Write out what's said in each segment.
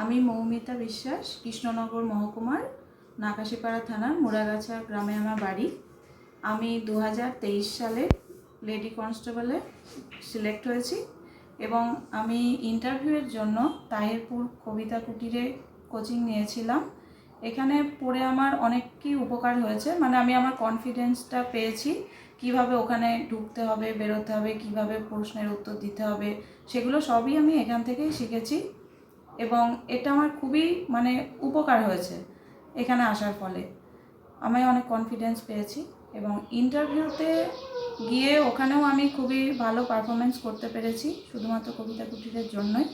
আমি মৌমিতা বিশ্বাস, কৃষ্ণনগর মহকুমার, নাকাশিপাড়া থানার মুড়াগাছা গ্রামে আমার বাড়ি। আমি দু হাজার তেইশ সালে লেডি কনস্টেবলে সিলেক্ট হয়েছি এবং আমি ইন্টারভিউয়ের জন্য তাহিরপুর কবিতা কুটিরে কোচিং নিয়েছিলাম। এখানে পড়ে আমার অনেক কি উপকার হয়েছে মানে আমি আমার কনফিডেন্সটা পেয়েছি কীভাবে ওখানে ঢুকতে হবে, বেরোতে হবে, কীভাবে প্রশ্নের উত্তর দিতে হবে, সেগুলো সবই আমি এখান থেকেই শিখেছি। এবং এটা আমার খুবই মানে উপকার হয়েছে এখানে আসার ফলে। আমি অনেক কনফিডেন্স পেয়েছি এবং ইন্টারভিউতে গিয়ে ওখানেও আমি খুবই ভালো পারফরমেন্স করতে পেরেছি, শুধুমাত্র কবিতা কুটিরের জন্যই।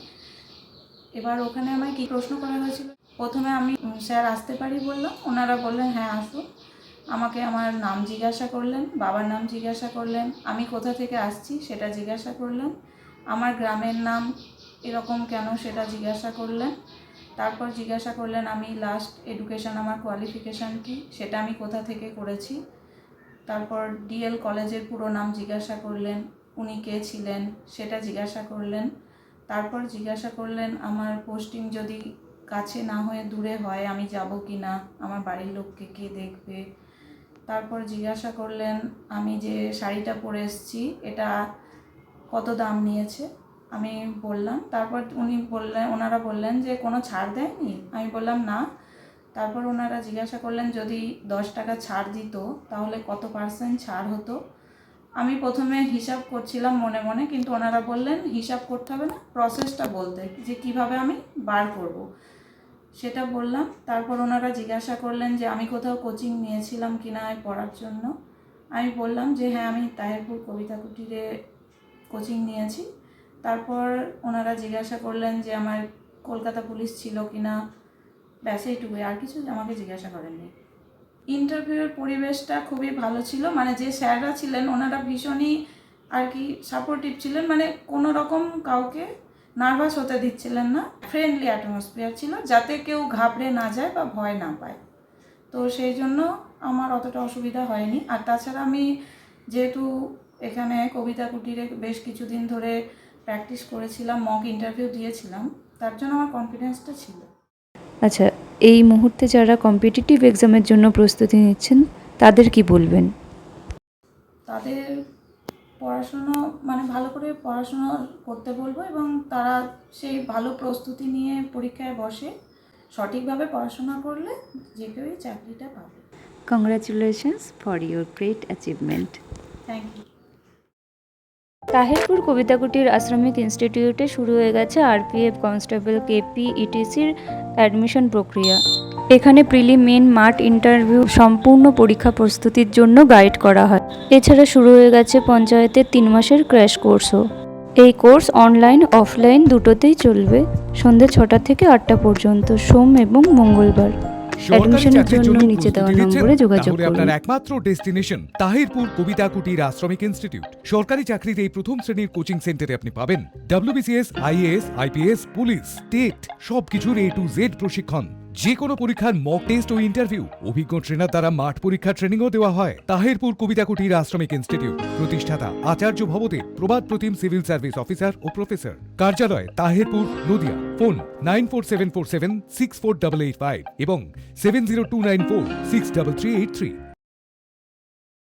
এবার ওখানে আমায় কী প্রশ্ন করা হয়েছিল? প্রথমে আমি স্যার আসতে পারি বললাম ওনারা বললেন হ্যাঁ আসুন। আমাকে আমার নাম জিজ্ঞাসা করলেন, বাবার নাম জিজ্ঞাসা করলেন, আমি কোথা থেকে আসছি সেটা জিজ্ঞাসা করলেন? আমার গ্রামের নাম এরকম কেন সেটা জিজ্ঞাসা করলেন। তারপর জিজ্ঞাসা করলেন, আমি লাস্ট এডুকেশন আমার কোয়ালিফিকেশান কি? সেটা আমি কোথা থেকে করেছি? তারপর ডিএল কলেজের পুরো নাম জিজ্ঞাসা করলেন, উনি কে ছিলেন? সেটা জিজ্ঞাসা করলেন। তারপর জিজ্ঞাসা করলেন, আমার পোস্টিং যদি কাছে না হয়ে দূরে হয়, আমি যাব কি না? আমার বাড়ির লোককে কে দেখবে? তারপর জিজ্ঞাসা করলেন, আমি যে শাড়িটা পরে এসেছি, এটা কত দাম নিয়েছে? আমি বললাম, তারপর উনি বললেন, ওনারা বললেন যে কোনো ছাড় দেয়নি। আমি বললাম, না। তারপর ওনারা জিজ্ঞাসা করলেন, যদি দশ টাকা ছাড় দিত, তাহলে কত পার্সেন্ট ছাড় হতো? আমি প্রথমে হিসাব করছিলাম মনে মনে, কিন্তু ওনারা বললেন, হিসাব করতে হবে না প্রসেসটা বলতে, যে কীভাবে আমি বার করব। সেটা বললাম, তারপর ওনারা জিজ্ঞাসা করলেন যে, আমি কোথাও কোচিং নিয়েছিলাম কি না পড়ার জন্য? আমি বললাম যে হ্যাঁ আমি তাহেরপুর কবিতা কুটিরে কোচিং নিয়েছি। তারপর ওনারা জিজ্ঞাসা করলেন যে আমার কলকাতা পুলিশ ছিল কি না। ব্যাস, এইটুকুই। আর কিছু আমাকে জিজ্ঞাসা করেননি। ইন্টারভিউয়ের পরিবেশটা খুবই ভালো ছিল। মানে যে স্যাররা ছিলেন, ওনারা ভীষণই আর কি সাপোর্টিভ ছিলেন। মানে কোনো রকম কাউকে নার্ভাস হতে দিচ্ছিলেন না। ফ্রেন্ডলি অ্যাটমসফিয়ার ছিল, যাতে কেউ ঘাবড়ে না যায় বা ভয় না পায়। তো সেই জন্য আমার অতটা অসুবিধা হয়নি। আর তাছাড়া আমি যেহেতু এখানে কবিতা কুটিরে বেশ কিছুদিন ধরে প্র্যাকটিস করেছিলাম মক ইন্টারভিউ দিয়েছিলাম তার জন্য আমার কনফিডেন্সটা ছিল। আচ্ছা এই মুহূর্তে যারা কম্পিটিটিভ এক্সামের জন্য প্রস্তুতি নিচ্ছেন তাদের কি বলবেন? তাদের পড়াশুনো মানে ভালো করে পড়াশুনো করতে বলব এবং তারা সেই ভালো প্রস্তুতি নিয়ে পরীক্ষায় বসে সঠিকভাবে পড়াশোনা করলে যে কেউই চাকরিটা পাবে। Congratulations for your great achievement thank you Tahirpur Kabitakutir আশ্রমিক ইনস্টিটিউটে শুরু হয়ে গেছে আরপিএফ কনস্টেবল কেপি ইটিসির অ্যাডমিশন প্রক্রিয়া। এখানে প্রিলি মেন মাঠ ইন্টারভিউ, সম্পূর্ণ পরীক্ষা প্রস্তুতির জন্য গাইড করা হয়। এছাড়া শুরু হয়ে গেছে পঞ্চায়েতের তিন মাসের ক্র্যাশ কোর্সও। এই কোর্স অনলাইন, অফলাইন দুটোতেই চলবে। সন্ধ্যে ছটা থেকে আটটা পর্যন্ত, সোম এবং মঙ্গলবার। অ্যাডমিশনের জন্য নিচে দেওয়া নম্বরে যোগাযোগ করুন আপনার একমাত্র ডেস্টিনেশন তাহিরপুর কবিতা কুটির আশ্রমিক ইনস্টিটিউট। সরকারি চাকরিতে এই প্রথম শ্রেণির কোচিং সেন্টারে আপনি পাবেন। WBCS IAS IPS police TET সবকিছুর এ টু জেড প্রশিক্ষণ। যে কোনো পরীক্ষার মক টেস্ট ও ইন্টারভিউ অভিজ্ঞ ট্রেনার দ্বারা মাঠ পরীক্ষার ট্রেনিংও দেওয়া হয়। তাহিরপুর কবিতা কুটির আশ্রমিক ইনস্টিটিউট প্রতিষ্ঠাতা আচার্য ভবতে প্রবাদ প্রতিম সিভিল সার্ভিস অফিসার ও প্রফেসর কার্যালয় Tahirpur, Nadia. Phone nine four seven four seven six four double eight five এবং seven zero two nine four six double three eight three